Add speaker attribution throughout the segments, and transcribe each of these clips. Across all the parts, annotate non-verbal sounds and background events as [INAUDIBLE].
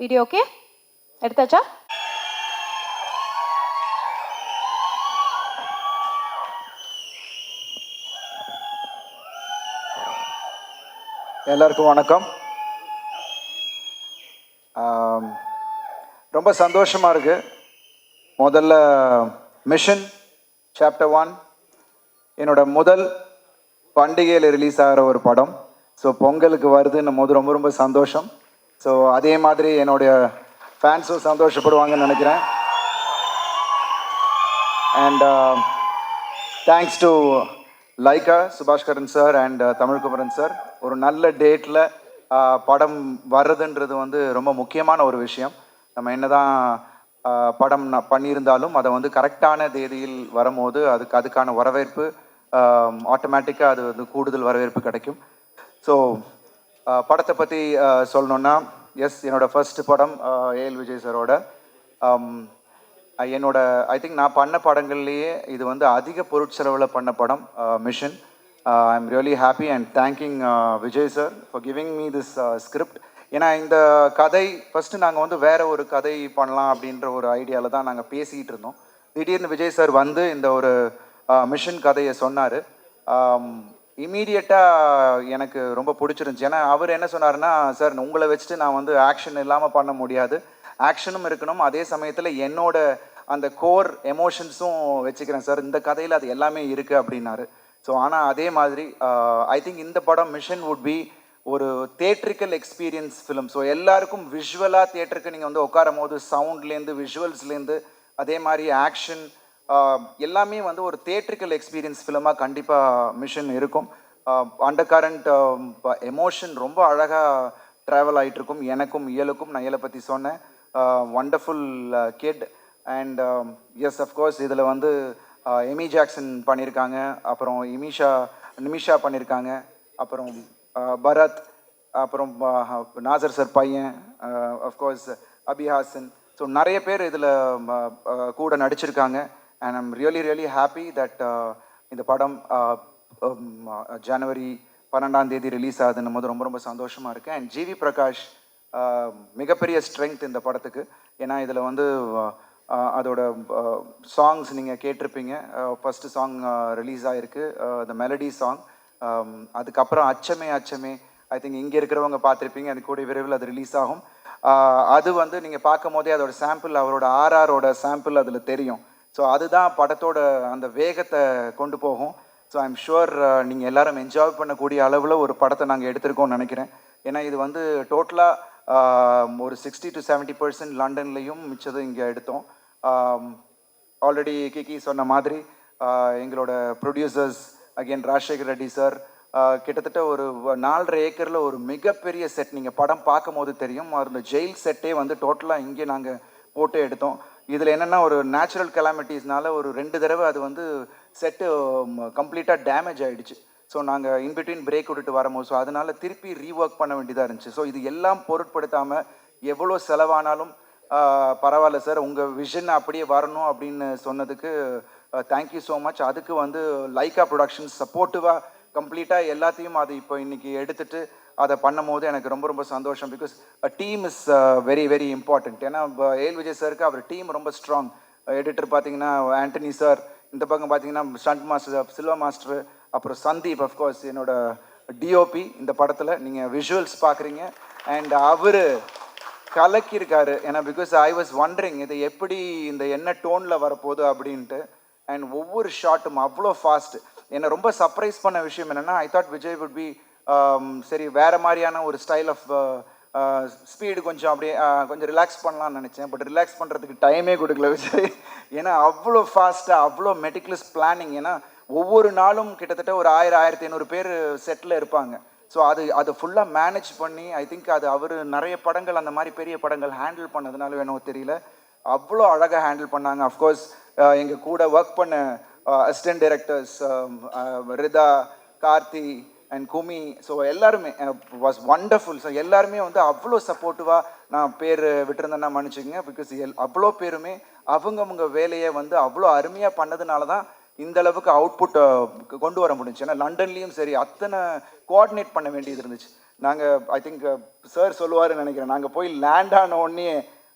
Speaker 1: Video okay எடுத்தாச்சா?
Speaker 2: எல்லாருக்கும் வணக்கம். ரொம்ப சந்தோஷமாக இருக்கு. முதல்ல மிஷன் சாப்டர் ஒன் என்னோட முதல் பண்டிகையில் ரிலீஸ் ஆகிற ஒரு படம். ஸோ பொங்கலுக்கு வருதுன்னும் போது ரொம்ப ரொம்ப சந்தோஷம். ஸோ அதே மாதிரி என்னுடைய ஃபேன்ஸும் சந்தோஷப்படுவாங்கன்னு நினைக்கிறேன். And thanks to Lyca Subaskaran sir and Tamilkumaran sir ஒரு நல்ல டேட்டில் uh, படம் வர்றதுன்றது வந்து ரொம்ப முக்கியமான ஒரு விஷயம். நம்ம என்னதான் தான் படம் ந- பண்ணியிருந்தாலும் அதை வந்து கரெக்டான தேதியில் வரும்போது அதுக்கு அதுக்கான வரவேற்பு um, ஆட்டோமேட்டிக்காக அது வந்து கூடுதல் வரவேற்பு கிடைக்கும். ஸோ uh, படத்தை பற்றி uh, சொல்லணுன்னா எஸ் என்னோடய ஃபர்ஸ்ட் படம் uh, ஏஎல் விஜய் சாரோட. Um, என்னோட ஐ திங்க் நான் பண்ண படங்கள்லேயே இது வந்து அதிக பொருட்செலவில் பண்ண படம் Mission I am really happy and thanking Vijay sir for giving me this script ஏன்னா இந்த கதை ஃபஸ்ட்டு நாங்கள் வந்து வேறு ஒரு கதை பண்ணலாம் அப்படின்ற ஒரு ஐடியாவில் தான் நாங்கள் பேசிகிட்டு இருந்தோம். திடீர்னு விஜய் சார் வந்து இந்த ஒரு மிஷன் கதையை சொன்னார். Um, இமீடியட்டாக எனக்கு ரொம்ப பிடிச்சிருந்துச்சி. ஏன்னா அவர் என்ன சொன்னார்னா சார் உங்களை வச்சுட்டு நான் வந்து ஆக்ஷன் இல்லாமல் பண்ண முடியாது. ஆக்ஷனும் இருக்கணும். அதே சமயத்தில் என்னோட அந்த கோர் எமோஷன்ஸும் வச்சுக்கிறேன் சார். இந்த கதையில் அது எல்லாமே இருக்குது அப்படின்னாரு. ஸோ ஆனால் அதே மாதிரி ஐ திங்க் இந்த படம் மிஷன் வுட் பி ஒரு தேட்ரிக்கல் எக்ஸ்பீரியன்ஸ் ஃபிலிம் ஸோ எல்லாருக்கும் விஷுவலாக தேட்டருக்கு நீங்கள் வந்து உட்காரும் போது சவுண்ட்லேருந்து விஷுவல்ஸ்லேருந்து அதே மாதிரி ஆக்ஷன் எல்லாமே வந்து ஒரு தேட்ரிக்கல் எக்ஸ்பீரியன்ஸ் ஃபிலிமாக கண்டிப்பாக மிஷன் இருக்கும். அண்டர் கரண்ட் எமோஷன் ரொம்ப அழகாக ட்ராவல் ஆகிட்டுருக்கும் எனக்கும் இயலுக்கும் நான் இயலை பற்றி சொன்னேன். Wonderful kid and yes of course இதில் வந்து எமி ஜாக்சன் பண்ணியிருக்காங்க அப்புறம் இமிஷா நிமிஷா பண்ணியிருக்காங்க அப்புறம் பரத். அப்புறம் நாசர் சார் பையன். அஃப்கோர்ஸ் அபிஹாசன் ஸோ நிறைய பேர் இதில் கூட நடிச்சிருக்காங்க. And I'm really really happy that இந்த படம் uh, um, uh, ஜனவரி பன்னெண்டாம் தேதி ரிலீஸ் ஆகுதுன்னும் போது ரொம்ப ரொம்ப சந்தோஷமாக இருக்குது அண்ட் ஜிவி பிரகாஷ் uh, மிகப்பெரிய ஸ்ட்ரென்த் இந்த படத்துக்கு. ஏன்னா இதில் வந்து அதோட சாங்ஸ் நீங்கள் கேட்டிருப்பீங்க. ஃபஸ்ட்டு சாங் ரிலீஸ் ஆகிருக்கு த மெலடி சாங் அதுக்கப்புறம் அச்சமே அச்சமே ஐ திங்க் இங்கே இருக்கிறவங்க பார்த்துருப்பீங்க. அது கூட விரைவில் அது ரிலீஸ் ஆகும். அது வந்து நீங்கள் பார்க்கும் போதே அதோட சாம்பிள் அவரோட ஆர்ஆரோட சாம்பிள் அதில் தெரியும். ஸோ அதுதான் படத்தோட அந்த வேகத்தை கொண்டு போகும். ஸோ ஐம் ஷுவர் நீங்கள் எல்லாரும் என்ஜாய் பண்ணக்கூடிய அளவில் ஒரு படத்தை நாங்கள் எடுத்திருக்கோம்னு நினைக்கிறேன். ஏன்னா இது வந்து டோட்டலாக um, ஒரு சிக்ஸ்டி டு செவன்ட்டி பர்சன்ட் லண்டன்லேயும் மிச்சதும் இங்கே எடுத்தோம். Um, ஆல்ரெடி கிகி சொன்ன மாதிரி uh, எங்களோட producers again Rajasekhar Reddy sir கிட்டத்தட்ட ஒரு நாலரை ஏக்கரில் ஒரு மிகப்பெரிய செட் நீங்கள் படம் பார்க்கும் போது தெரியும் அந்த ஜெயில் செட்டே வந்து டோட்டலாக இங்கே நாங்கள் போட்டு எடுத்தோம். இதில் என்னென்னா ஒரு நேச்சுரல் கெலாமிட்டிஸ்னால ஒரு ரெண்டு தடவை அது வந்து செட்டு கம்ப்ளீட்டாக டேமேஜ் ஆகிடுச்சு ஸோ நாங்கள் இன்பிட்வீன் பிரேக் விட்டுட்டு வரும்போது ஸோ அதனால் திருப்பி ரீஒர்க் பண்ண வேண்டியதாக இருந்துச்சு. ஸோ இது எல்லாம் பொருட்படுத்தாமல் எவ்வளோ செலவானாலும் பரவாயில்ல சார். உங்கள் விஷன் அப்படியே வரணும் அப்படின்னு சொன்னதுக்கு தேங்க்யூ ஸோ மச் அதுக்கு வந்து லைக்கா ப்ரொடக்ஷன்ஸ் சப்போர்ட்டிவாக கம்ப்ளீட்டாக எல்லாத்தையும் அது இப்போ இன்றைக்கி எடுத்துகிட்டு அதை பண்ணும்போது எனக்கு ரொம்ப ரொம்ப சந்தோஷம். Because team is very very important ஏன்னா ஏல் விஜய் சாருக்கு அவர் டீம் ரொம்ப ஸ்ட்ராங் எடிட்டர் பார்த்தீங்கன்னா ஆண்டனி சார் இந்த பக்கம் பார்த்தீங்கன்னா ஸ்டண்ட் மாஸ்டர் சில்வா மாஸ்டர் அப்புறம் சந்தீப் அஃப்கோர்ஸ் என்னோட டிஓபி இந்த படத்தில் நீங்கள் விஷுவல்ஸ் பார்க்குறீங்க. அண்ட் அவர் கலக்கியிருக்காரு. ஏன்னா பிகாஸ் ஐ வாஸ் வண்டரிங் இது எப்படி இந்த என்ன டோனில் வரப்போகுது அப்படின்ட்டு. அண்ட் ஒவ்வொரு ஷாட்டும் அவ்வளோ ஃபாஸ்ட் என்னை ரொம்ப சர்ப்ரைஸ் பண்ண விஷயம் என்னென்னா I thought Vijay would be சரி வேறு மாதிரியான ஒரு ஸ்டைல் ஆஃப் ஸ்பீடு கொஞ்சம் அப்படியே கொஞ்சம் ரிலாக்ஸ் பண்ணலாம்னு நினச்சேன். பட் ரிலாக்ஸ் பண்ணுறதுக்கு டைமே கொடுக்கல. விஜய் [LAUGHS] ஏன்னா அவ்வளோ ஃபாஸ்ட்டாக அவ்வளோ மெட்டிகுலஸ் பிளானிங் ஏன்னா ஒவ்வொரு நாளும் கிட்டத்தட்ட ஒரு ஆயிரம் ஆயிரத்தி ஐநூறு பேர் செட்டில் இருப்பாங்க. ஸோ அது அதை ஃபுல்லாக மேனேஜ் பண்ணி ஐ திங்க் அது அவர் நிறைய படங்கள் அந்த மாதிரி பெரிய படங்கள் ஹேண்டில் பண்ணதுனால வேணும் தெரியல. அவ்வளோ அழகாக ஹேண்டில் பண்ணாங்க. அஃப்கோர்ஸ் எங்கள் கூட ஒர்க் பண்ண assistant directors Ritha Karthi and Kumi so எல்லாருமே வாஸ் வண்டர்ஃபுல் ஸோ எல்லாருமே வந்து அவ்வளோ சப்போர்ட்டிவாக நான் பேர் விட்டுருந்தேன்னா மன்னிச்சுக்கங்க பிகாஸ் எல் அவ்வளோ பேருமே அவங்கவுங்க வேலையை வந்து அவ்வளோ அருமையாக பண்ணதுனால தான் இந்த அளவுக்கு அவுட்புட்டை uh, கொண்டு வர முடிஞ்சுச்சு. ஏன்னா லண்டன்லேயும் சரி அத்தனை கோஆர்டினேட் பண்ண வேண்டியது இருந்துச்சு. நாங்கள் ஐ திங்க் சார் சொல்லுவாருன்னு நினைக்கிறேன். நாங்கள் போய் லேண்ட் ஆன உடனே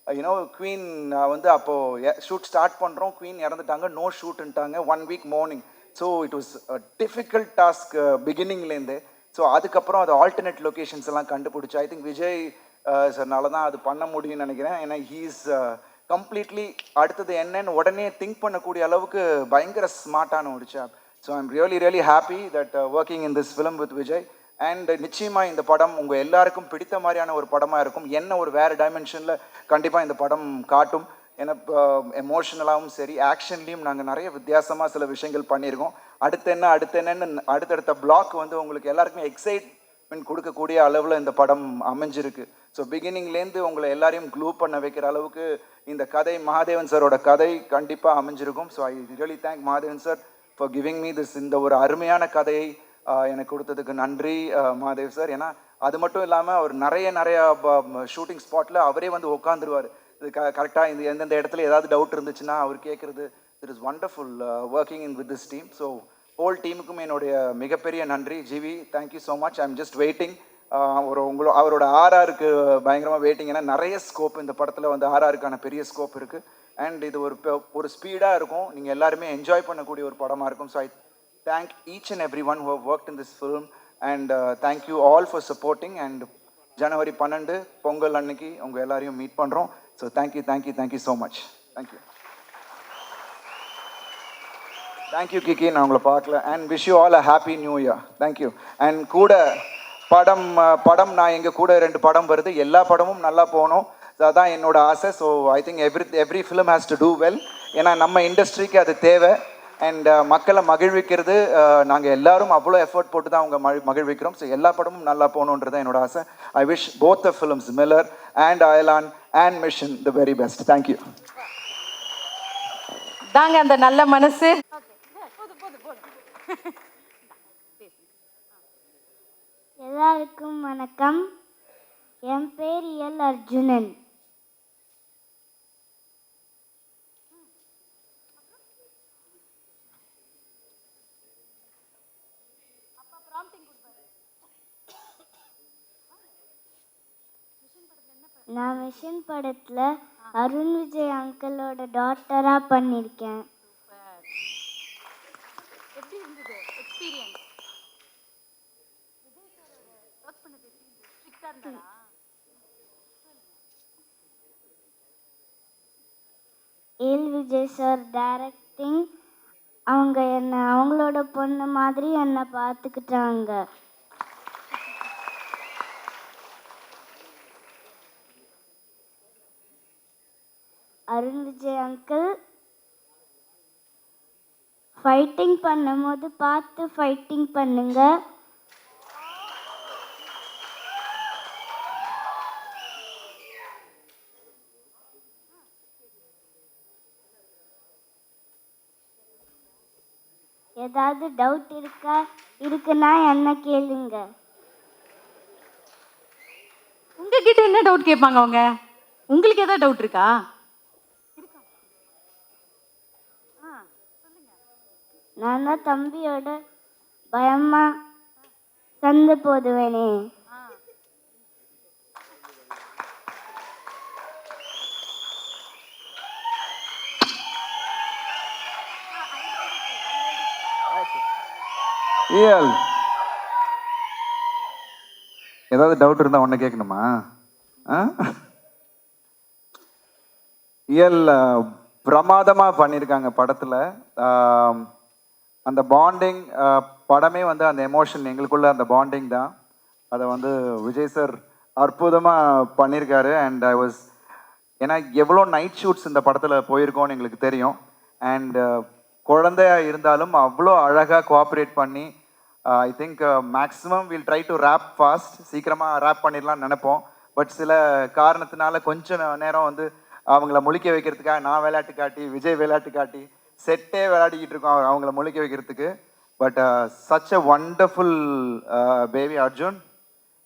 Speaker 2: யூனோ குவீன் வந்து அப்போது ஷூட் ஸ்டார்ட் பண்ணுறோம் குவீன் இறந்துட்டாங்க. No ஷூட்டுன்ட்டாங்க one week morning so it was difficult task பிகினிங்லேருந்து so அதுக்கப்புறம் அது ஆல்டர்னேட் லொக்கேஷன்ஸ் எல்லாம் கண்டுபிடிச்சி ஐ திங்க் விஜய் சார்னால uh, தான் அது பண்ண முடியும்னு நினைக்கிறேன். ஏன்னா ஹீஸ் கம்ப்ளீட்லி uh, அடுத்தது என்னன்னு உடனே திங்க் பண்ணக்கூடிய அளவுக்கு பயங்கர ஸ்மார்ட்டான ஒரு chap so I'm really really happy that working in this film with Vijay and நிச்சயமாக இந்த படம் உங்கள் எல்லாருக்கும் பிடித்த மாதிரியான ஒரு படமாக இருக்கும். என்ன ஒரு வேறு டைமென்ஷனில் கண்டிப்பாக இந்த படம் காட்டும். ஏன்னா எமோஷனலாகவும் சரி ஆக்ஷன்லேயும் நாங்கள் நிறைய வித்தியாசமாக சில விஷயங்கள் பண்ணியிருக்கோம். அடுத்து என்ன அடுத்து என்னன்னு அடுத்தடுத்த பிளாக் வந்து உங்களுக்கு எல்லாருக்குமே எக்ஸைட்மெண்ட் கொடுக்கக்கூடிய அளவில் இந்த படம் அமைஞ்சிருக்கு. ஸோ பிகினிங்லேருந்து உங்களை எல்லாரையும் க்ளூ பண்ண வைக்கிற அளவுக்கு இந்த கதை மகாதேவன் சாரோட கதை கண்டிப்பாக அமைஞ்சிருக்கும். So I really thank Mahadevan sir for giving me this இந்த ஒரு அருமையான கதையை எனக்கு கொடுத்ததுக்கு நன்றி மகாதேவ் சார் ஏன்னா அது மட்டும் இல்லாமல் அவர் நிறைய நிறைய ஷூட்டிங் ஸ்பாட்டில் அவரே வந்து உட்காந்துருவார் க கரெக்டாக இந்த எந்தெந்த இடத்துல ஏதாவது டவுட் இருந்துச்சுன்னா அவர் கேட்குறது it is wonderful working in with this team so whole டீமுக்கும் என்னுடைய மிகப்பெரிய நன்றி. GV thank you so much I am just waiting ஒரு உங்களோ அவரோட ஆர்ஆருக்கு பயங்கரமாக வெயிட்டிங் ஏன்னா நிறைய ஸ்கோப் இந்த படத்தில் வந்து ஆர்ஆருக்கான பெரிய ஸ்கோப் இருக்குது அண்ட் இது ஒரு ஒரு ஸ்பீடாக இருக்கும். நீங்கள் எல்லாருமே என்ஜாய் பண்ணக்கூடிய ஒரு படமாக இருக்கும். So I thank each and every one who work in this film and thank you all for supporting and ஜனவரி பன்னெண்டு பொங்கல் அன்னைக்கு உங்கள் எல்லாரையும் மீட் பண்ணுறோம் so thank you thank you thank you so much thank you thank you கிக்கி நான் உங்களை பார்க்கல. And wish you all a happy new year thank you and கூட படம் படம் நான் எங்கள் கூட ரெண்டு படம் வருது. எல்லா படமும் நல்லா போகணும். அதான் என்னோட ஆசை. So I think every every film has to do well ஏன்னா நம்ம இண்டஸ்ட்ரிக்கு அது தேவை. அண்ட் மக்களை மகிழ்விக்கிறது நாங்கள் எல்லாரும் அவ்வளோ எஃபர்ட் போட்டு தான் அவங்க மகி மகிழ்விக்கிறோம். ஸோ எல்லா படமும் நல்லா போகணுன்றது தான் என்னோட ஆசை. I wish both the films Miller and Ayalaan and Mission the very best thank you
Speaker 1: தாங்க அந்த நல்ல மனசு.
Speaker 3: எல்லாருக்கும் வணக்கம். என் பேர் எல் அர்ஜுனன். நான் மிஷன் படத்தில் அருண் விஜய் அங்கிளோட டாட்டராக பண்ணியிருக்கேன்
Speaker 4: எப்படி இருந்தது? எக்ஸ்பீரியன்ஸ்
Speaker 3: ஏல் விஜய் சார் டைரக்டிங் அவங்க என்னை அவங்களோட பொண்ணு மாதிரி என்னை பார்த்துக்கிட்டாங்க. அருண் விஜய் அங்கிள் ஃபைட்டிங் பண்ணும்போது பார்த்து ஃபைட்டிங் பண்ணுங்க. ஏதாவது டவுட் இருக்கா? இருக்குன்னா என்ன கேளுங்க.
Speaker 4: உங்ககிட்ட என்ன டவுட் கேட்பாங்க அவங்க? உங்களுக்கு ஏதாவது டவுட் இருக்கா?
Speaker 3: நான் தான் தம்பியோட பயமா சண்டை போடுவேனே.
Speaker 2: ஏல் ஏதாவது டவுட் இருந்தால் ஒன்று கேட்கணுமா? ஆ? இயல் பிரமாதமாக பண்ணியிருக்காங்க படத்தில். அந்த பாண்டிங் படமே வந்து அந்த எமோஷன் எங்களுக்குள்ள அந்த பாண்டிங் தான். அதை வந்து விஜய் சார் அற்புதமாக பண்ணியிருக்காரு அண்ட் ஐ வாஸ் ஏன்னா எவ்வளோ நைட் ஷூட்ஸ் இந்த படத்தில் போயிருக்கோம்னு எங்களுக்கு தெரியும். அண்ட் குழந்தையாக இருந்தாலும் அவ்வளோ அழகாக கோஆப்ரேட் பண்ணி I think maximum will try to wrap fast சீக்கிரமாக ரேப் பண்ணிடலாம்னு நினைப்போம். பட் சில காரணத்தினால கொஞ்சம் நேரம் வந்து அவங்கள முழிக்க வைக்கிறதுக்காக நான் விளையாட்டு காட்டி விஜய் விளையாட்டு காட்டி செட்டே விளையாடிக்கிட்டு இருக்கோம் அவர் அவங்கள முழிக்க வைக்கிறதுக்கு. But such a wonderful baby Arjun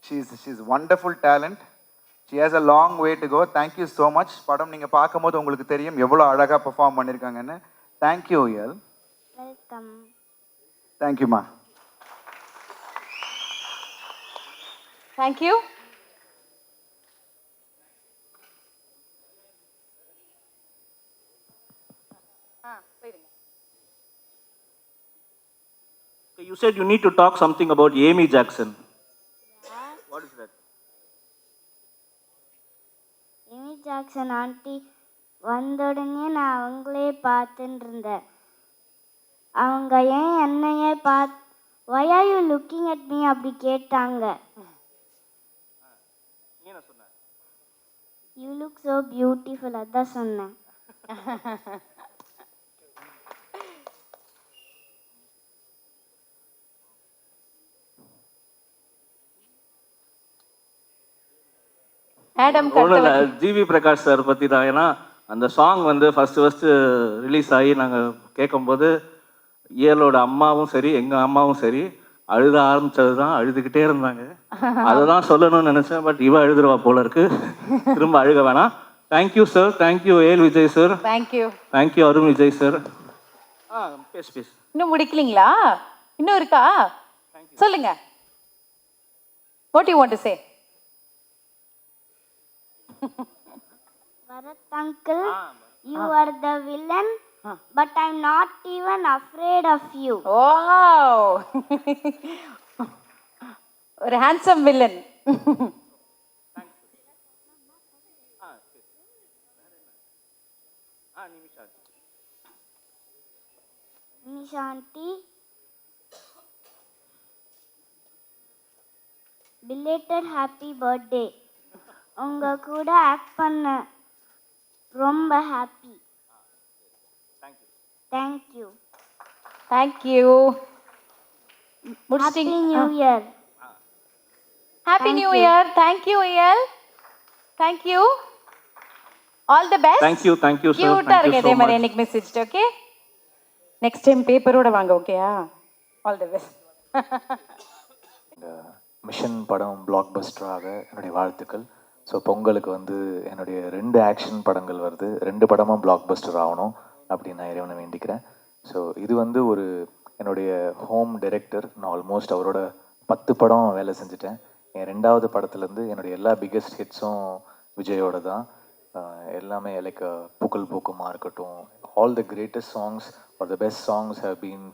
Speaker 2: she's she's wonderful talent she has a long way to go thank you so much படம் நீங்கள் பார்க்கும்போது உங்களுக்கு தெரியும் எவ்வளோ அழகாக பெர்ஃபார்ம் பண்ணியிருக்காங்கன்னு தேங்க்யூ எல்
Speaker 3: வெல்கம்
Speaker 2: தேங்க்யூம்மா
Speaker 5: thank you you said you need to talk something about Amy Jackson. What is that?
Speaker 3: Amy Jackson aunty வந்த உடனே நான் அவங்களே பார்த்துட்டு இருந்தேன் அவங்க ஏன் என்னையே பார்த்து why are you looking at me அப்படி கேட்டாங்க. யூ லுக் ஸோ பியூட்டிஃபுல் அதான் சொன்னேன். [LAUGHS]
Speaker 5: இல்லை ஜிவி பிரகாஷ் சார் பற்றி தான். ஏன்னா அந்த சாங் வந்து ஃபஸ்ட்டு ஃபஸ்ட்டு ரிலீஸ் ஆகி நாங்கள் கேட்கும்போது இயலோட அம்மாவும் சரி எங்கள் அம்மாவும் சரி அழுத ஆரம்பிச்சது தான் அழுதுகிட்டே இருந்தாங்க. [LAUGHS] அதை தான் சொல்லணும்னு நினச்சேன் பட் இவ அழுதுருவா போல இருக்கு. திரும்ப அழுக வேணாம். Thank you sir thank you AL
Speaker 1: Vijay
Speaker 5: sir thank you thank you Arun Vijay sir ஆ பேசு பேசு.
Speaker 1: இன்னும் முடிக்கலீங்களா? இன்னும் இருக்கா? சொல்லுங்க. What you want to
Speaker 3: say [LAUGHS] Bharath uncle you are the villain but I'm not even afraid of you
Speaker 1: wow ஒரு handsome villain
Speaker 3: Nisha aunty belated happy birthday உங்க கூட ஆக்ட் பண்ண ரொம்ப happy
Speaker 1: thank you
Speaker 3: thank you happy
Speaker 1: முடிச்சிட்டீங்க
Speaker 3: new year
Speaker 1: happy new year thank you Iyal thank you all
Speaker 5: the best thank you thank you sir
Speaker 1: கியூட்டா இருக்கு இதே மாதிரி எனக்கு மெசேஜ் ஓகே நெக்ஸ்ட் டைம் பேப்பரோட வாங்க ஓகேயா ஆல் தி பெஸ்ட்
Speaker 6: மிஷன் படம் பிளாக் பஸ்டராக என்னுடைய வாழ்த்துக்கள். ஸோ பொங்கலுக்கு வந்து என்னுடைய ரெண்டு ஆக்ஷன் படங்கள் வருது. ரெண்டு படமும் பிளாக் பஸ்டர் ஆகணும் அப்படின்னு நான் இறைவனை வேண்டிக்கிறேன். ஸோ இது வந்து ஒரு என்னுடைய ஹோம் டைரக்டர் நான் ஆல்மோஸ்ட் அவரோட பத்து படம் வேலை செஞ்சுட்டேன். என் ரெண்டாவது படத்துலேருந்து என்னுடைய எல்லா பிக்கெஸ்ட் ஹிட்ஸும் விஜயோட தான். எல்லாமே லைக் பூக்கள் பூக்குமா இருக்கட்டும். All the greatest songs are the best songs have been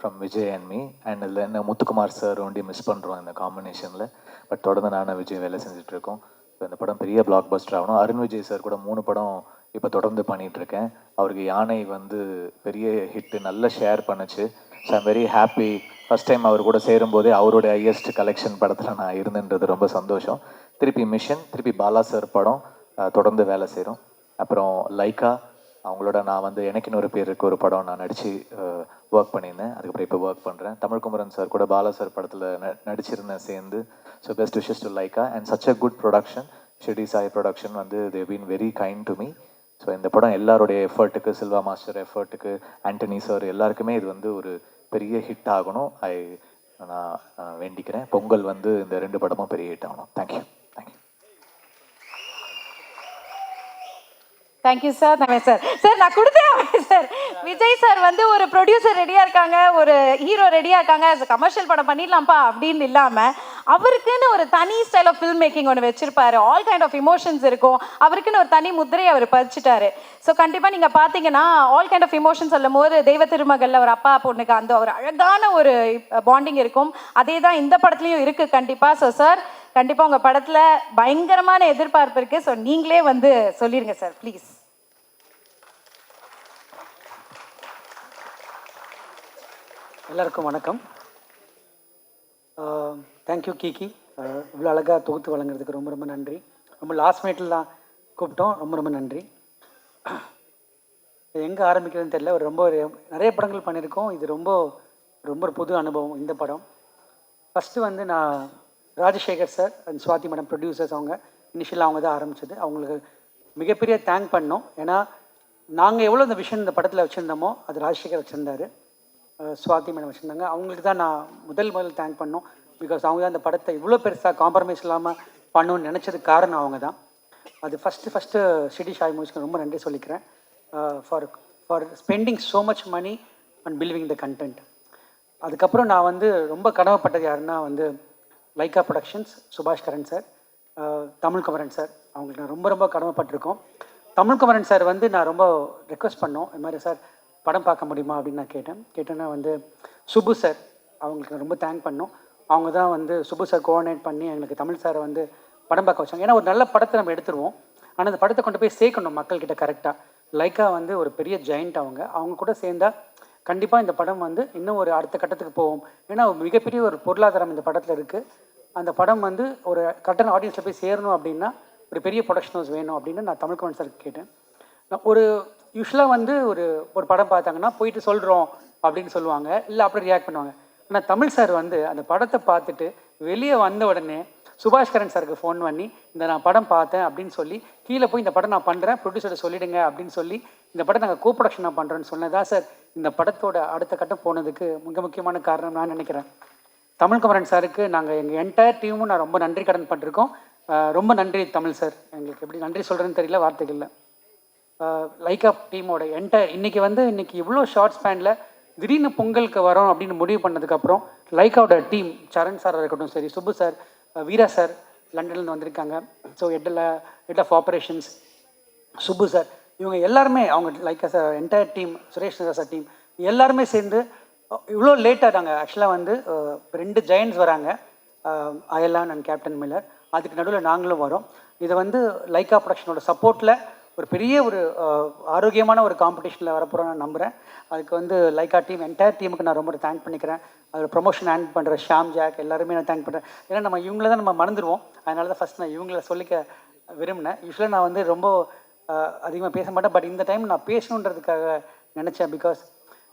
Speaker 6: from Vijay and me and இதில் என்ன முத்துக்குமார் சார் ஒண்டி மிஸ் பண்ணுறோம் இந்த காம்பினேஷனில் பட் தொடர்ந்து நானும் விஜய் வேலை செஞ்சிட்ருக்கோம் இப்போ ஸோ இந்த படம் பெரிய பிளாக் பஸ்டர் ஆகணும். அருண் விஜய் சார் கூட மூணு படம் இப்போ தொடர்ந்து பண்ணிகிட்ருக்கேன் இருக்கேன் அவருக்கு யானை வந்து பெரிய ஹிட்டு நல்ல ஷேர் பண்ணுச்சு. So I'm very happy first time அவர் கூட சேரும்போதே அவருடைய ஹையஸ்ட் கலெக்ஷன் படத்தில் நான் இருந்துன்றது ரொம்ப சந்தோஷம். திருப்பி மிஷன் திருப்பி பாலா சார் படம் தொடர்ந்து வேலை செய்கிறோம் அப்புறம் லைக்கா அவங்களோட நான் வந்து எனக்கு இன்னொரு பேருக்கு ஒரு படம் நான் நடித்து ஒர்க் பண்ணியிருந்தேன். அதுக்கப்புறம் இப்போ ஒர்க் பண்ணுறேன் தமிழ்குமரன் சார் கூட பாலா சார் படத்தில் ந நடிச்சிருந்தேன் சேர்ந்து. So best wishes to Lyca and such a good production ஷெடி சாய் ப்ரொடக்ஷன் வந்து they been very kind to me so இந்த படம் எல்லாருடைய எஃபர்ட்டுக்கு சில்வா மாஸ்டர் எஃபர்ட்டுக்கு ஆண்டனி சார் எல்லாருக்குமே இது வந்து ஒரு பெரிய ஹிட் ஆகணும். ஐ நான் நான் வேண்டிக்கிறேன். பொங்கல் வந்து இந்த ரெண்டு படமும் பெரிய ஹிட் ஆகணும். Thank you
Speaker 1: thank you sir thank you sir sir நான் கொடுத்தேன் சார் விஜய் சார் வந்து ஒரு ப்ரொடியூசர் ரெடியாக இருக்காங்க ஒரு ஹீரோ ரெடியாக இருக்காங்க. கமர்ஷியல் படம் பண்ணிடலாம்ப்பா அப்படின்னு இல்லாமல் அவருக்குன்னு ஒரு தனி ஸ்டைல் ஆஃப் ஃபில்ம் மேக்கிங் ஒன்று வச்சிருப்பாரு. ஆல் கைண்ட் ஆஃப் இமோஷன்ஸ் இருக்கும். அவருக்குன்னு ஒரு தனி முத்திரையை அவர் பதிச்சிட்டாரு. ஸோ கண்டிப்பாக நீங்கள் பார்த்தீங்கன்னா ஆல் கைண்ட் ஆஃப் இமோஷன் சொல்லும் போது தெய்வ திருமகளில் ஒரு அப்பா பொண்ணுக்கு அந்த ஒரு அழகான ஒரு பாண்டிங் இருக்கும். அதே தான் இந்த படத்துலையும் இருக்குது கண்டிப்பாக ஸோ சார் கண்டிப்பாக உங்கள் படத்தில் பயங்கரமான எதிர்பார்ப்பு இருக்குது ஸோ நீங்களே வந்து சொல்லிடுங்க சார் ப்ளீஸ்
Speaker 7: எல்லாருக்கும் வணக்கம். தேங்க்யூ கீகி இவ்வளோ அழகாக தொகுத்து வழங்குறதுக்கு ரொம்ப ரொம்ப நன்றி. ரொம்ப லாஸ்ட் மினிட்ல தான் கூப்பிட்டோம். ரொம்ப ரொம்ப நன்றி. எங்கே ஆரம்பிக்கிறதுன்னு தெரியல. ஒரு ரொம்ப ஒரு நிறைய படங்கள் பண்ணியிருக்கோம். இது ரொம்ப ரொம்ப ஒரு புது அனுபவம் இந்த படம். ஃபஸ்ட்டு வந்து நான் Rajasekhar sir and Swathi madam producers அவங்க. இனிஷியலாக அவங்க தான் ஆரம்பிச்சது. அவங்களுக்கு மிகப்பெரிய தேங்க் பண்ணோம். ஏன்னா நாங்கள் எவ்வளோ இந்த விஷயம் இந்த படத்தில் வச்சுருந்தோமோ அது ராஜசேகர் வச்சுருந்தாரு. சுவாதி மேடம் வச்சுருந்தாங்க. அவங்களுக்கு தான் நான் முதல் முதல் தேங்க் பண்ணோம். பிகாஸ் அவங்க தான் இந்த படத்தை இவ்வளோ பெருசாக காம்ப்ரமைஸ் இல்லாமல் பண்ணணும்னு நினச்சதுக்கு காரணம் அவங்க தான் அது ஃபஸ்ட்டு ஃபஸ்ட்டு ஷிடி ஷாய் மூவிஸ்க்கு ரொம்ப நன்றி சொல்லிக்கிறேன். For for spending so much money and believing the content அதுக்கப்புறம் நான் வந்து ரொம்ப கனவுப்பட்டது யாருன்னா வந்து Lyca productions Subaskaran sir Tamilkumaran sir அவங்களுக்கு நான் ரொம்ப ரொம்ப கடமைப்பட்டிருக்கோம். தமிழ் குமரன் சார் வந்து நான் ரொம்ப ரெக்வஸ்ட் பண்ணோம். இது மாதிரி சார் படம் பார்க்க முடியுமா? அப்படின்னு நான் கேட்டேன். கேட்டேன்னா வந்து சுபு சார் அவங்களுக்கு ரொம்ப தேங்க் பண்ணோம். அவங்க தான் வந்து சுபு சார் கோஆர்டினேட் பண்ணி எங்களுக்கு தமிழ் சாரை வந்து படம் பார்க்க வச்சாங்க. ஏன்னா ஒரு நல்ல படத்தை நம்ம எடுத்துருவோம். ஆனால் அந்த படத்தை கொண்டு போய் சேர்க்கணும் மக்கள்கிட்ட கரெக்டாக லைக்கா வந்து ஒரு பெரிய ஜெயிண்ட் அவங்க. அவங்க கூட சேர்ந்தா கண்டிப்பாக இந்த படம் வந்து இன்னும் ஒரு அடுத்த கட்டத்துக்கு போகும். ஏன்னா ஒரு மிகப்பெரிய ஒரு பொருளாதாரம் இந்த படத்தில் இருக்குது அந்த படம் வந்து ஒரு கட்டண ஆடியன்ஸில் போய் சேரணும் அப்படின்னா ஒரு பெரிய ப்ரொடக்ஷன் ஹவுஸ் வேணும் அப்படின்னு நான் தமிழ் சார் கேட்டேன். நான் ஒரு யூஸ்வலாக வந்து ஒரு ஒரு படம் பார்த்தாங்கன்னா போயிட்டு சொல்கிறோம் அப்படின்னு சொல்லுவாங்க. இல்லை அப்படி ரியாக்ட் பண்ணுவாங்க. ஆனால் தமிழ் சார் வந்து அந்த படத்தை பார்த்துட்டு வெளியே வந்த உடனே சுபாஷ்கரன் சாருக்கு ஃபோன் பண்ணி இந்த நான் படம் பார்த்தேன் அப்படின்னு சொல்லி கீழே போய் இந்த படம் நான் பண்ணுறேன் ப்ரொடியூசரை சொல்லிடுங்க அப்படின்னு சொல்லி இந்த படத்தை நாங்கள் கோ ப்ரொடக்ஷனாக பண்ணுறோன்னு சொன்னதான் சொன்னதா சார். இந்த படத்தோட அடுத்த கட்டம் போனதுக்கு மிக முக்கியமான காரணம் நான் நினைக்கிறேன். தமிழ் குமரன் சாருக்கு நாங்கள் எங்கள் என்டையர் டீமும் நான் ரொம்ப நன்றி கடன் பண்ணிருக்கோம் ரொம்ப நன்றி தமிழ் சார். எங்களுக்கு எப்படி நன்றி சொல்கிறேன்னு தெரியல வார்த்தைகள் லைக் அப் டீமோட என்டையர் இன்றைக்கி வந்து இன்றைக்கி இவ்வளோ ஷார்ட் ஸ்பேனில் திடீர்னு பொங்கலுக்கு வரோம் அப்படின்னு முடிவு பண்ணதுக்கப்புறம் லைக்காவோட டீம் சரண் சார் இருக்கட்டும் சரி சுப்பு சார் வீரா சார் லண்டன்லேருந்து வந்திருக்காங்க. So ஹெட்டில் head of operations Subbu sir இவங்க எல்லாருமே அவங்க like sir entire team Suresh as a team எல்லாருமே சேர்ந்து இவ்வளோ லேட்டாக நாங்கள் ஆக்சுவலாக வந்து ரெண்டு ஜெயண்ட்ஸ் வராங்க. அயலான் அண்ட் கேப்டன் மில்லர் அதுக்கு நடுவில் நாங்களும் வரோம். இதை வந்து லைக்கா ப்ரொடக்ஷனோட சப்போர்ட்டில் ஒரு பெரிய ஒரு ஆரோக்கியமான ஒரு காம்படிஷனில் வரப்போகிறோம் நான் நம்புகிறேன் அதுக்கு வந்து லைக்கா டீம் என்டையர் டீமுக்கு நான் ரொம்ப தேங்க் பண்ணிக்கிறேன். அதில் ப்ரொமோஷன் ஹேண்ட் பண்ணுற ஷாம் ஜாக் எல்லாருமே நான் தேங்க் பண்ணுறேன் ஏன்னா நம்ம இவங்கள தான் நம்ம மறந்துடுவோம். அதனால தான் ஃபஸ்ட் நான் இவங்கள சொல்லிக்க விரும்பினேன். யூஸ்வலாக நான் வந்து ரொம்ப அதிகமாக பேச மாட்டேன். பட் இந்த டைம் நான் பேசணுன்றதுக்காக நினச்சேன் பிகாஸ்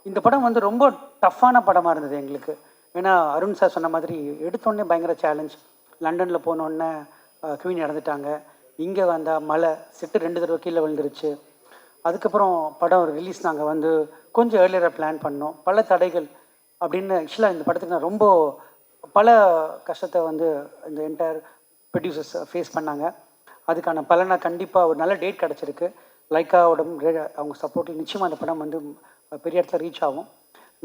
Speaker 7: இந்த படம் வந்து ரொம்ப டஃப்பான படமாக இருந்தது எங்களுக்கு. ஏன்னா அருண் சார் சொன்ன மாதிரி எடுத்தோடனே பயங்கர சேலஞ்ச் லண்டனில் போனோடனே குவீன் இறந்துட்டாங்க. இங்கே வந்தால் மழை செட்டு ரெண்டு தடவை கீழே விழுந்துருச்சு. அதுக்கப்புறம் படம் ரிலீஸ் நாங்கள் வந்து கொஞ்சம் ஏர்லியராக பிளான் பண்ணோம். பல தடைகள் அப்படின்னு ஆக்சுவலாக இந்த படத்துக்கு நான் ரொம்ப பல கஷ்டத்தை வந்து இந்த என்டையர் ப்ரொடியூசர்ஸ் ஃபேஸ் பண்ணாங்க. அதுக்கான பலனை கண்டிப்பாக ஒரு நல்ல டேட் கிடச்சிருக்கு. லைக்காவோட அவங்க சப்போர்ட்டில் நிச்சயமாக அந்த படம் வந்து பெரிய இடத்துல ரீச் ஆகும்.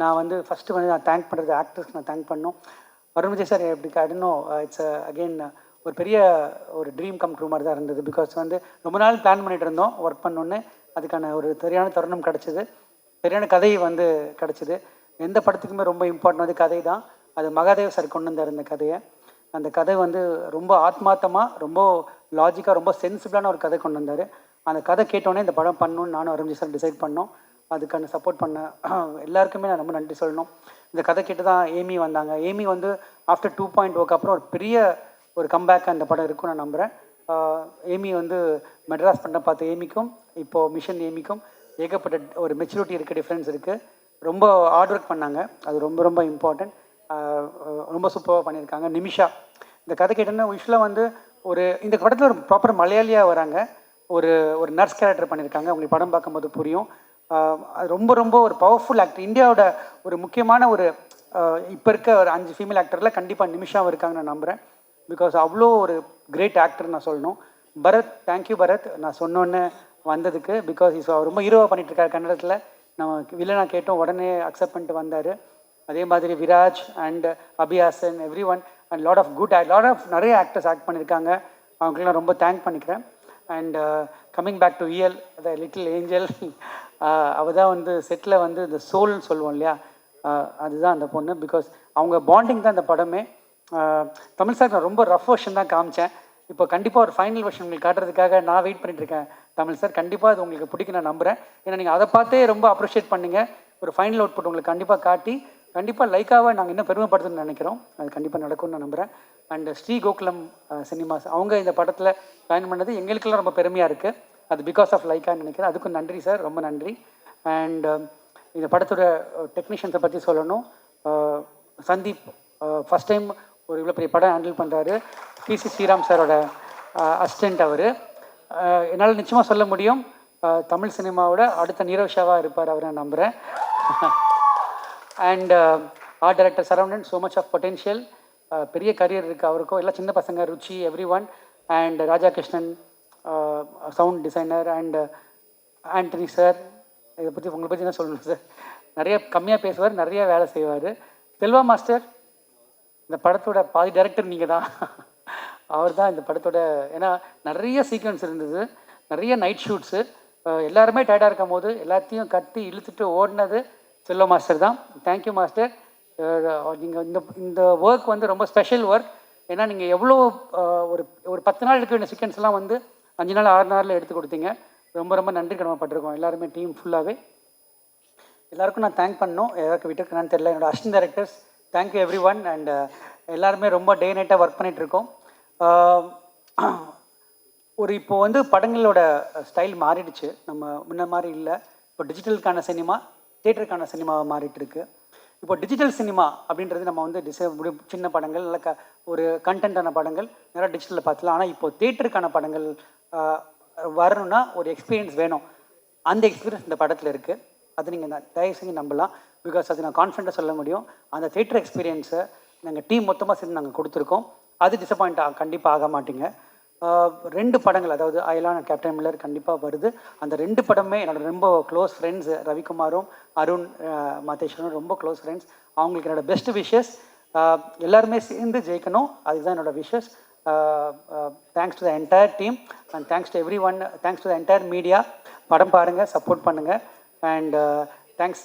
Speaker 7: நான் வந்து ஃபஸ்ட்டு வந்து நான் தேங்க் பண்ணுறது ஆக்டர்ஸ் நான் தேங்க் பண்ணோம் அருண் விஜய் சார் எப்படி இன்னும் இட்ஸ் அகெயின் ஒரு பெரிய ஒரு ட்ரீம் கம் ட்ரூ மாதிரி தான் இருந்தது. பிகாஸ் வந்து ரொம்ப நாள் பிளான் பண்ணிகிட்டு இருந்தோம் ஒர்க் பண்ணோன்னே. அதுக்கான ஒரு சரியான தருணம் கிடச்சிது. சரியான கதை வந்து கிடச்சிது. எந்த படத்துக்குமே ரொம்ப இம்பார்ட்டன் வந்து கதை தான் அது மகாதேவ் சார் கொண்டு வந்தார் இந்த கதையை. அந்த கதை வந்து ரொம்ப ஆத்மார்த்தமாக ரொம்ப லாஜிக்காக ரொம்ப சென்சிபிளான ஒரு கதை கொண்டு வந்தார். அந்த கதை கேட்டோன்னே இந்த படம் பண்ணணும்னு நானும் அரவிந்த் சார் டிசைட் பண்ணோம். அதுக்கான சப்போர்ட் பண்ண [CLEARS THROAT] எல்லாருக்குமே நான் ரொம்ப நன்றி சொல்லணும். இந்த கதை கேட்டு தான் ஏமி வந்தாங்க. ஏமி வந்து ஆஃப்டர் டூ பாயிண்ட் ஓக்கு அப்புறம் ஒரு பெரிய ஒரு கம்பேக் அந்த படம் இருக்கும்னு நான் நம்புகிறேன் ஏமி வந்து மெட்ராஸ் பண்ண பார்த்த ஏமிக்கும் இப்போது மிஷன் ஏமிக்கும் ஏகப்பட்ட ஒரு மெச்சூரிட்டி இருக்குது டிஃப்ரென்ஸ் இருக்குது ரொம்ப ஹார்ட் ஒர்க் பண்ணாங்க. அது ரொம்ப ரொம்ப இம்பார்ட்டண்ட் ரொம்ப சூப்பராக பண்ணியிருக்காங்க. நிமிஷா. இந்த கதை கேட்டோன்னா யூஸ்வலாக வந்து ஒரு இந்த படத்தில் ஒரு ப்ராப்பர் மலையாளியாக வராங்க. ஒரு ஒரு நர்ஸ் கேரக்டர் பண்ணியிருக்காங்க அவங்களுக்கு படம் பார்க்கும்போது புரியும். அது ரொம்ப ரொம்ப ஒரு பவர்ஃபுல் ஆக்டர் இந்தியாவோட ஒரு முக்கியமான ஒரு இப்போ இருக்க ஒரு அஞ்சு ஃபீமேல் ஆக்டரில் கண்டிப்பாக நிமிஷாவும் இருக்காங்க நான் நம்புகிறேன் பிகாஸ் அவ்வளோ ஒரு கிரேட் ஆக்டர் நான் சொல்லணும். Bharath thank you Bharath. நான் சொன்னோன்னே வந்ததுக்கு பிகாஸ் இஸ் ரொம்ப ஹீரோவாக பண்ணிட்டு இருக்காரு கன்னடத்தில். நம்ம வில்லனாக கேட்டோம். உடனே அக்செப்ட் பண்ணிட்டு வந்தார். அதே மாதிரி Viraj and Abhiyasan every one and lot of good lot of நிறைய ஆக்டர்ஸ் ஆக்ட் பண்ணியிருக்காங்க. அவங்களுக்குலாம் ரொம்ப தேங்க் பண்ணிக்கிறேன். அண்ட் கம்மிங் பேக் டு இயல் த லிட்டில் ஏஞ்சல் அவள் தான் வந்து செட்டில் வந்து இந்த சோல்னு சொல்லுவோம் இல்லையா? Uh, அதுதான் அந்த பொண்ணு. பிகாஸ் அவங்க பாண்டிங் தான் இந்த படமே. Uh, தமிழ் சார் நான் ரொம்ப ரஃப் வெர்ஷன் தான் காமிச்சேன். இப்போ கண்டிப்பாக ஒரு ஃபைனல் வெர்ஷன் உங்களுக்கு காட்டுறதுக்காக நான் வெயிட் பண்ணிட்டு இருக்கேன். தமிழ் சார் கண்டிப்பாக அது உங்களுக்கு பிடிக்கும் நான் நம்புகிறேன் ஏன்னா நீங்கள் அதை பார்த்தே ரொம்ப அப்ரிஷியேட் பண்ணீங்க. ஒரு ஃபைனல் அவுட்புட் உங்களுக்கு கண்டிப்பாக காட்டி கண்டிப்பாக லைக்காவை நாங்கள் இன்னும் பெருமைப்படுத்தணும்னு நினைக்கிறோம். அது கண்டிப்பாக நடக்கும்னு நான் நம்புகிறேன் அண்ட் ஸ்ரீ கோகுலம் சினிமாஸ் அவங்க இந்த படத்தில் ஜாயின் பண்ணது எங்களுக்கெல்லாம் ரொம்ப பெருமையாக இருக்குது அது பிகாஸ் ஆஃப் லைக்கான்னு நினைக்கிறேன். அதுக்கும் நன்றி சார் ரொம்ப நன்றி. அண்ட் இந்த படத்தோட டெக்னீஷியன்ஸை பற்றி சொல்லணும். சந்தீப் ஃபஸ்ட் டைம் ஒரு இவ்வளோ பெரிய படம் ஹேண்டில் பண்ணுறாரு பிசி ஸ்ரீராம் சாரோட அசிஸ்டண்ட் அவர். என்னால் நிச்சயமாக சொல்ல முடியும். தமிழ் சினிமாவோட அடுத்த நீரவ் ஷாவாக இருப்பார் அவர் நான் நம்புகிறேன் [LAUGHS] and art director Saravanan so much of potential பெரிய கரியர் இருக்குது அவருக்கும். எல்லாம் சின்ன பசங்க Ruchi every one and Raja Krishnan sound designer and Antony sir இதை பற்றி உங்களை பற்றி என்ன சொல்லணும் சார் நிறைய கம்மியாக பேசுவார் நிறைய வேலை செய்வார். செல்வா மாஸ்டர் இந்த படத்தோட பாதி டைரக்டர் நீங்கள் தான் [LAUGHS] அவர் தான் இந்த படத்தோட ஏன்னா நிறைய சீக்வன்ஸ் இருந்தது. நிறைய நைட் ஷூட்ஸு எல்லாருமே டயர்டாக இருக்கும் போது எல்லாத்தையும் கட்டி இழுத்துட்டு ஓடினது செல்வ மாஸ்டர் தான். தேங்க்யூ மாஸ்டர் நீங்கள் இந்த இந்த ஒர்க் வந்து ரொம்ப ஸ்பெஷல் ஒர்க் ஏன்னா நீங்கள் எவ்வளோ uh, ஒரு ஒரு பத்து நாள் இருக்க வேண்டிய சீக்வன்ஸ்லாம் வந்து அஞ்சு நாள் ஆறு நாளில் எடுத்து கொடுத்தீங்க. ரொம்ப ரொம்ப நன்றி கடமைப்பட்டிருக்கோம். எல்லாருமே டீம் ஃபுல்லாகவே எல்லாருக்கும் நான் தேங்க் பண்ணணும். யாருக்கு விட்டுருக்கேன்னு தெரியல. என்னோடய assistant directors thank you every one and எல்லாருமே ரொம்ப டே நைட்டாக ஒர்க் பண்ணிகிட்ருக்கோம் uh, ஒரு இப்போ வந்து படங்களோட ஸ்டைல் மாறிடுச்சு. நம்ம முன்ன மாதிரி இல்லை. இப்போ டிஜிட்டலுக்கான சினிமா தேட்டருக்கான சினிமாவாக மாறிட்டு இருக்கு இப்போ டிஜிட்டல் சினிமா அப்படின்றது நம்ம வந்து டிசை சின்ன படங்கள் நல்ல க ஒரு கண்டென்ட்டான படங்கள் நிறையா டிஜிட்டலில் பார்த்துலாம் ஆனால் இப்போ தேட்டருக்கான படங்கள் வரணும்னா ஒரு எக்ஸ்பீரியன்ஸ் வேணும். அந்த எக்ஸ்பீரியன்ஸ் இந்த படத்தில் இருக்குது அது நீங்கள் தயவு செஞ்சு நம்பலாம். பிகாஸ் அது நான் கான்ஃபிடண்ட்டாக சொல்ல முடியும். அந்த தேட்டர் எக்ஸ்பீரியன்ஸை நாங்கள் டீம் மொத்தமாக சேர்ந்து நாங்கள் கொடுத்துருக்கோம். அது டிசப்பாயிண்ட் கண்டிப்பாக ஆக மாட்டிங்க. ரெண்டு படங்கள் அதாவது அயலான் கேப்டன் மில்லர் கண்டிப்பாக வருது. அந்த ரெண்டு படமே என்னோட ரொம்ப க்ளோஸ் ஃப்ரெண்ட்ஸ் ரவிக்குமாரும் அருண் மாதேஸ்வரனும் ரொம்ப க்ளோஸ் ஃப்ரெண்ட்ஸ் அவங்களுக்கு என்னோட பெஸ்ட் விஷஸ் எல்லாருமே சேர்ந்து ஜெயிக்கணும். அதுதான் என்னோட wishes thanks to the entire team and thanks to every one thanks to the entire media படம் பாருங்கள் சப்போர்ட் பண்ணுங்கள் and thanks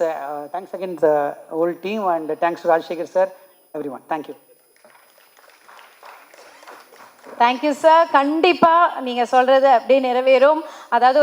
Speaker 7: thanks again the whole team and thanks to Rajasekar sir every one
Speaker 1: thank you thank you sir கண்டிப்பா நீங்க சொல்றது அப்படியே நிறைவேறும். அதாவது